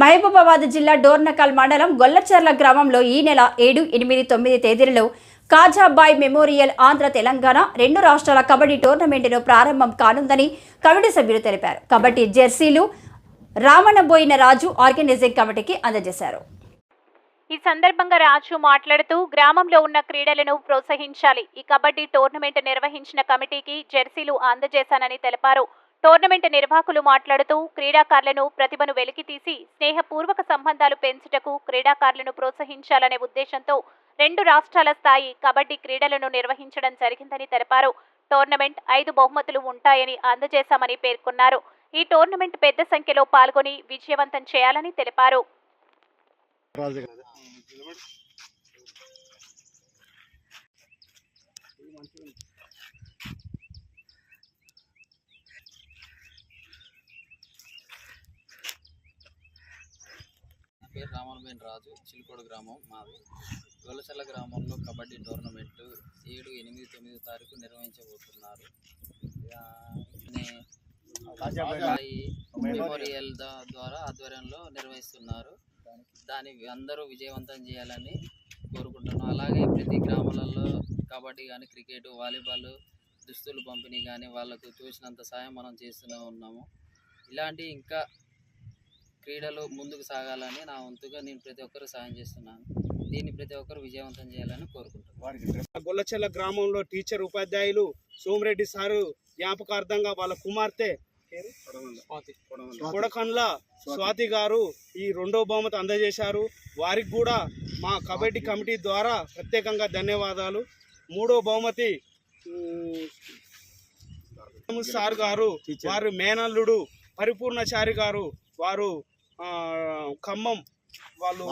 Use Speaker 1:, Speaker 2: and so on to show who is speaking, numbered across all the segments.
Speaker 1: మహబూబాబాద్ జిల్లా డోర్నకల్ మండలం గొల్లచర్ల గ్రామంలో ఈ నెల ఏడు ఎనిమిది తొమ్మిది తేదీలలో కాజాబాయ్ మెమోరియల్ ఆంధ్ర తెలంగాణ రెండు రాష్ట్రాల కబడ్డీ టోర్నమెంటును ప్రారంభం కానుందని కమిటీ సభ్యులు తెలిపారు. కబడ్డీ జెర్సీలు రామణబోయిన రాజు ఆర్గనైజింగ్ కమిటీకి అందజేశారు.
Speaker 2: ఈ సందర్భంగా రాజు మాట్లాడుతూ గ్రామంలో ఉన్న క్రీడలను ప్రోత్సహించాలి. ఈ కబడ్డీ టోర్నమెంట్ నిర్వహించిన కమిటీకి జెర్సీలు అందజేశానని తెలిపారు. టోర్నమెంట్ నిర్వాహకులు మాట్లాడుతూ క్రీడాకారులను ప్రతిభను వెలికితీసి స్నేహపూర్వక సంబంధాలు పెంచుటకు క్రీడాకారులను ప్రోత్సహించాలనే ఉద్దేశంతో రెండు రాష్ట్రాల స్థాయి కబడ్డీ క్రీడలను నిర్వహించడం జరిగిందని తెలిపారు. టోర్నమెంట్ ఐదు బహుమతులు ఉంటాయని అందజేశామని పేర్కొన్నారు. ఈ టోర్నమెంట్ పెద్ద సంఖ్యలో పాల్గొని విజయవంతం చేయాలని తెలిపారు.
Speaker 3: పేరు రామనబేన్ రాజు చిలుకోడు గ్రామం మాది. గొల్లచల్ల గ్రామంలో కబడ్డీ టోర్నమెంట్ ఏడు ఎనిమిది తొమ్మిది తారీఖు నిర్వహించబోతున్నారు. మెమోరియల్ దా- ద్వారా ఆధ్వర్యంలో నిర్వహిస్తున్నారు. దాన్ని అందరూ విజయవంతం చేయాలని కోరుకుంటున్నాను అలాగే ప్రతి గ్రామాలలో కబడ్డీ కానీ క్రికెట్ వాలీబాల్ దుస్తులు పంపిణీ కానీ వాళ్ళకు చూసినంత సాయం మనం చేస్తూనే ఉన్నాము. ఇలాంటి ఇంకా క్రీడలు ముందుకు సాగాలని నా వంతుగా నేను ప్రతి ఒక్కరు సాయం చేస్తున్నాను. దీన్ని ప్రతి ఒక్కరు విజయవంతం చేయాలని కోరుకుంటున్నాను.
Speaker 4: గొల్లచెల్ల గ్రామంలో టీచర్ ఉపాధ్యాయులు సోమిరెడ్డి సారు జ్ఞాపకార్థంగా వాళ్ళ కుమార్తె కొడకండ్ల స్వాతి. గారు ఈ రెండో బహుమతి అందజేశారు. వారికి కూడా మా కబడ్డీ కమిటీ ద్వారా ప్రత్యేకంగా ధన్యవాదాలు. మూడో బహుమతి సార్ గారు వారు మేనల్లుడు పరిపూర్ణచారి గారు వారు ఖమ్మం వాళ్ళు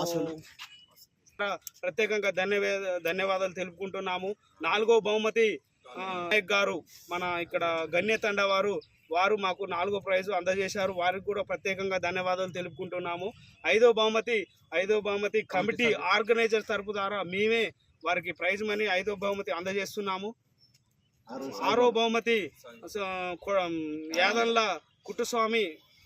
Speaker 4: ప్రత్యేకంగా ధన్యవాద ధన్యవాదాలు తెలుపుకుంటున్నాము. నాలుగో బహుమతి నాయక్ గారు మన ఇక్కడ గణ్యతండ వారు వారు మాకు నాలుగో ప్రైజు అందజేశారు. వారికి కూడా ప్రత్యేకంగా ధన్యవాదాలు తెలుపుకుంటున్నాము. ఐదో బహుమతి ఐదో బహుమతి కమిటీ ఆర్గనైజర్ తరపు ద్వారా మేమే వారికి ప్రైజ్ మనీ ఐదో బహుమతి అందజేస్తున్నాము. ఆరో బహుమతి యాదన్ల కుట్టుస్వామి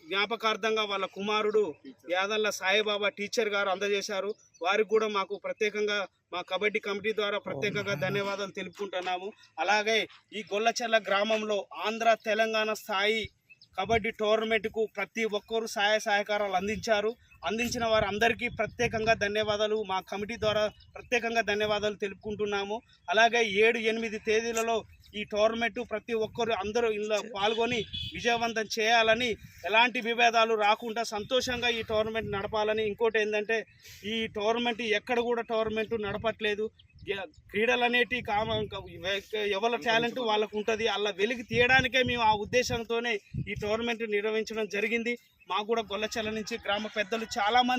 Speaker 4: జ్ఞాపకార్థంగా వాళ్ళ కుమారుడు యాదన్ల సాయిబాబా టీచర్ గారు అందజేశారు. వారికి కూడా మాకు ప్రత్యేకంగా మా కబడ్డీ కమిటీ ద్వారా ప్రత్యేకంగా ధన్యవాదాలు తెలుపుకుంటున్నాము. అలాగే ఈ గొల్లచెల్ల గ్రామంలో ఆంధ్ర తెలంగాణ స్థాయి కబడ్డీ టోర్నమెంట్కు ప్రతి ఒక్కరూ సహాయ సహకారాలు అందించారు. అందించిన వారు అందరికీ ప్రత్యేకంగా ధన్యవాదాలు. మా కమిటీ ద్వారా ప్రత్యేకంగా ధన్యవాదాలు తెలుపుకుంటున్నాము. అలాగే ఏడు ఎనిమిది తేదీలలో ఈ టోర్నమెంట్ ప్రతి ఒక్కరు అందరూ ఇందులో పాల్గొని విజయవంతం చేయాలని ఎలాంటి విభేదాలు రాకుండా సంతోషంగా ఈ టోర్నమెంట్ నడపాలని. ఇంకోటి ఏంటంటే ఈ టోర్నమెంట్ ఎక్కడ కూడా టోర్నమెంట్ నడపట్లేదు. క్రీడలు అనేటి కామ ఎవరి టాలెంట్ వాళ్ళకు ఉంటుంది. అలా వెలికి తీయడానికే మేము ఆ ఉద్దేశంతోనే ఈ టోర్నమెంట్ నిర్వహించడం జరిగింది. మాకు కూడా గొల్లచెల్ల నుంచి గ్రామ పెద్దలు చాలామంది